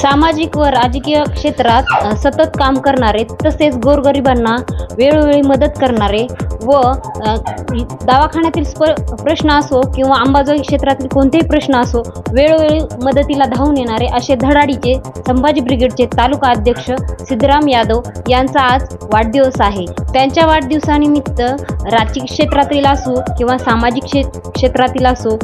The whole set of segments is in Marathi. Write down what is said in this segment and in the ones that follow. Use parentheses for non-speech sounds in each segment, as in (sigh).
सामाजिक व राजकीय क्षेत्रात सतत काम करणारे तसेच गोरगरिबांना वेळोवेळी मदत करणारे व दवाखान्यातील प्रश्न असो किंवा अंबाजोई क्षेत्रातील कोणतेही प्रश्न असो वेळोवेळी मदतीला धावून येणारे असे धडाडीचे संभाजी ब्रिगेडचे तालुका अध्यक्ष सिद्धराम यादव यांचा आज वाढदिवस आहे. त्यांच्या वाढदिवसानिमित्त राजकीय क्षेत्रातील असो किंवा सामाजिक क्षे क्षेत्रातील असो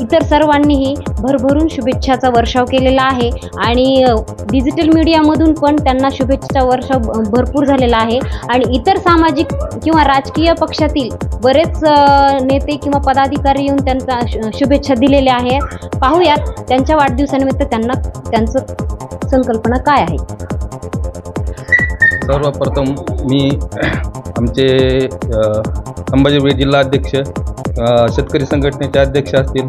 इतर सर्वांनीही भरभरून शुभेच्छाचा वर्षाव केलेला आहे आणि डिजिटल मीडियामधून पण त्यांना शुभेच्छाचा वर्षाव भरपूर झालेला आहे. आणि इतर सामाजिक किंवा राजकीय पक्षातील बरेच नेते किंवा पदाधिकारी येऊन त्यांचा शुभेच्छा दिलेल्या आहे पाहूयात त्यांच्या वाढदिवसानिमित्त त्यांना त्यांचं संकल्पना काय आहे? सर्वप्रथम मी आमचे अ, जिल्हा अध्यक्ष शेतकरी संघटनेचे अध्यक्ष असतील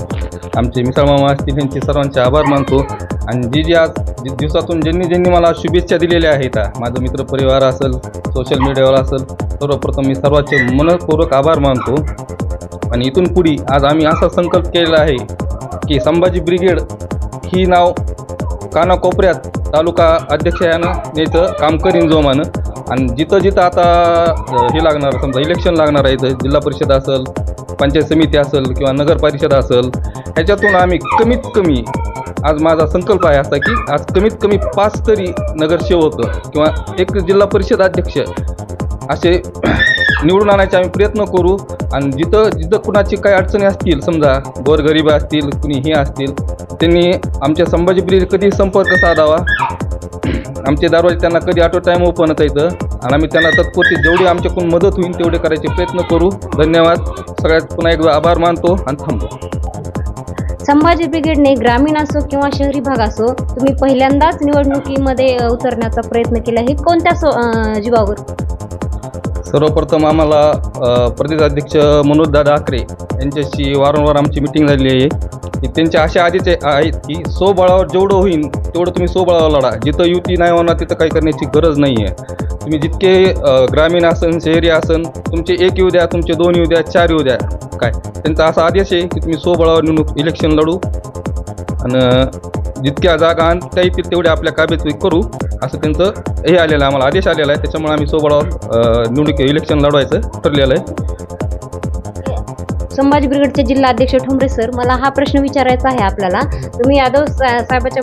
आमचे मिसाळमामा असतील यांचे सर्वांचे आभार मानतो. आणि जी जी आज दिवसातून ज्यांनी ज्यांनी मला शुभेच्छा दिलेल्या आहेत माझं मित्रपरिवार असेल सोशल मीडियावर असेल सर्वप्रथम मी सर्वांचे मनपूर्वक आभार मानतो. आणि इथून पुढे आज आम्ही असा संकल्प केलेला आहे की संभाजी ब्रिगेड ही नाव कानाकोपऱ्यात तालुका अध्यक्ष यानं न्यायचं काम करीन जोमानं. आणि जिथं जिथं आता हे लागणार समजा इलेक्शन लागणार आहे जिल्हा परिषद असेल पंचायत समिती असेल किंवा नगर परिषद असेल ह्याच्यातून आम्ही कमीत कमी आज माझा संकल्प आहे असा की आज कमीत कमी पाच तरी नगरसेवक किंवा एक जिल्हा परिषद अध्यक्ष असे (clears throat) निवडून आणायचे आम्ही प्रयत्न करू. आणि जिथं जिथं कुणाची काही अडचणी असतील समजा गोरगरीब असतील कुणी हे असतील त्यांनी आमच्या संभाजी ब्रिज कधी संपर्क साधावा? (clears throat) आमचे दरवाजे त्यांना कधी ऑटो टाईम ओपन येतं आणि आम्ही त्यांना तत्पुरती जेवढी आमच्याकडून मदत होईल तेवढे करायचे प्रयत्न करू. धन्यवाद. सगळ्यात पुन्हा एकदा आभार मानतो आणि थांबतो. संभाजी ब्रिगेडने ग्रामीण असो किंवा शहरी भाग असो तुम्ही पहिल्यांदाच निवडणुकीमध्ये उतरण्याचा प्रयत्न केला. हे कोणत्या सो जीवावर? सर्वप्रथम आम्हाला अ, प्रदेश अध्यक्ष मनोज दादा आकरे यांच्याशी वारंवार आमची मिटिंग झालेली आहे. त्यांच्या अशा आधीच आहेत की स्वबळावर जेवढं होईल तेवढं तुम्ही स्वबळावर लढा. जिथं युती नाही होणार तिथं काही करण्याची गरज नाही आहे तुम्ही जितके ग्रामीण असन शहरी असन तुमचे एक येऊ द्या तुमचे दोन येऊ द्या चार येऊ द्या. काय? त्यांचा असा आदेश आहे की तुम्ही स्वबळावर निवडणूक इलेक्शन लढू. आणि जितक्या जागा आणता येतील तेवढ्या आपल्या काबेत करू. असं त्यांचं हे आलेलं आहे आम्हाला आदेश आलेला आहे. त्याच्यामुळे आम्ही सोबळावर निवडणूक इलेक्शन लढवायचं ठरलेलं आहे. संभाजी ब्रिगेडचे जिल्हा अध्यक्ष ठोंबरे सर मला हा प्रश्न विचारायचा आहे आपल्याला. तुम्ही यादव सा- साहेबाच्या